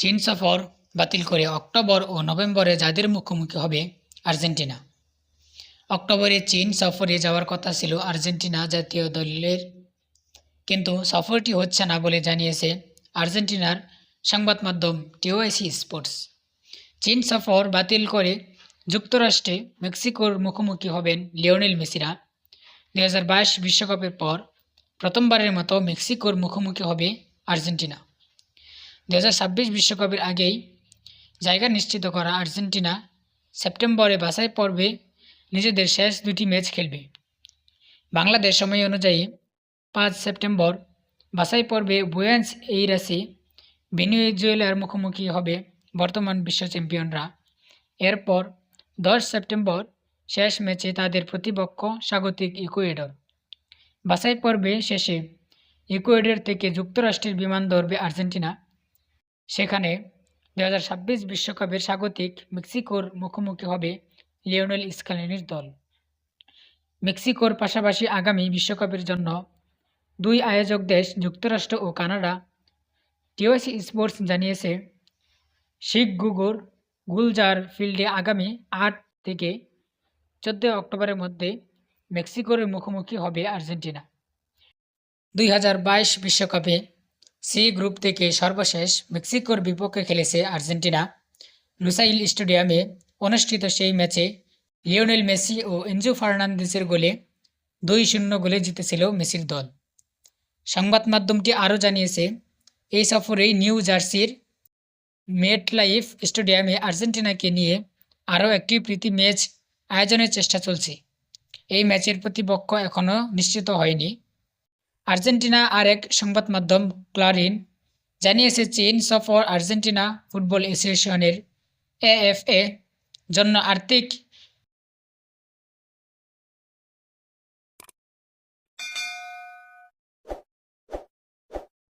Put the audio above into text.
চীন সফর বাতিল করে অক্টোবর ও নভেম্বরে যাদের মুখোমুখি হবে আর্জেন্টিনা। অক্টোবরে চীন সফরে যাওয়ার কথা ছিল আর্জেন্টিনা জাতীয় দলের। কিন্তু সফরটি হচ্ছে না বলে জানিয়েছে আর্জেন্টিনার সংবাদ মাধ্যম টিওআইসি স্পোর্টস। চীন সফর বাতিল করে যুক্তরাষ্ট্রে মেক্সিকোর মুখোমুখি হবেন লিওনেল মেসিরা। দু বিশ্বকাপের পর প্রথমবারের মতো মেক্সিকোর মুখোমুখি হবে আর্জেন্টিনা। দু বিশ্বকাপের আগেই জায়গা নিশ্চিত করা আর্জেন্টিনা সেপ্টেম্বরে বাছাই পর্বে নিজেদের শেষ দুটি ম্যাচ খেলবে। বাংলাদেশ সময় অনুযায়ী পাঁচ সেপ্টেম্বর বাছাই পর্বে বুয়েন্স এইরাসে ভেনিজুয়েলার মুখোমুখি হবে বর্তমান বিশ্ব চ্যাম্পিয়নরা। এরপর দশ সেপ্টেম্বর শেষ ম্যাচে তাদের প্রতিপক্ষ স্বাগতিক ইকুয়েডর। বাছাই পর্বে শেষে ইকুয়েডর থেকে যুক্তরাষ্ট্রের বিমান ধরবে আর্জেন্টিনা। সেখানে দু বিশ্বকাপের স্বাগতিক মেক্সিকোর মুখোমুখি হবে লিওনেল স্কালিনির দল। মেক্সিকোর পাশাপাশি আগামী বিশ্বকাপের জন্য দুই আয়োজক দেশ, যুক্তরাষ্ট্র ও কানাডা টিওসি স্পোর্টস জানিয়েছে, শিখ গুগুর গুলজার ফিল্ডে আগামী আট থেকে চোদ্দোই অক্টোবরের মধ্যে মেক্সিকোর মুখোমুখি হবে আর্জেন্টিনা। দুই বিশ্বকাপে সি গ্রুপ থেকে সর্বশেষ মেক্সিকোর বিপক্ষে খেলেছে আর্জেন্টিনা। লুসাইল স্টেডিয়ামে অনুষ্ঠিত সেই ম্যাচে লিওনেল মেসি ও এনজু ফার্নান্দেসের গোলে দুই শূন্য গোলে জিতেছিল মেসির দল। সংবাদ মাধ্যমটি আরও জানিয়েছে, এই সফরেই নিউ জার্সির মেটলাইফ স্টেডিয়ামে আর্জেন্টিনাকে নিয়ে আরও একটি প্রীতি ম্যাচ আয়োজনের চেষ্টা চলছে। এই ম্যাচের প্রতিপক্ষ এখনও নিশ্চিত হয়নি। আর্জেন্টিনা আর এক সংবাদ মাধ্যম, ক্লারিন, জানিয়েছে চীন সফর আর্জেন্টিনা ফুটবল অ্যাসোসিয়েশনের এএফএ জন্য আর্থিক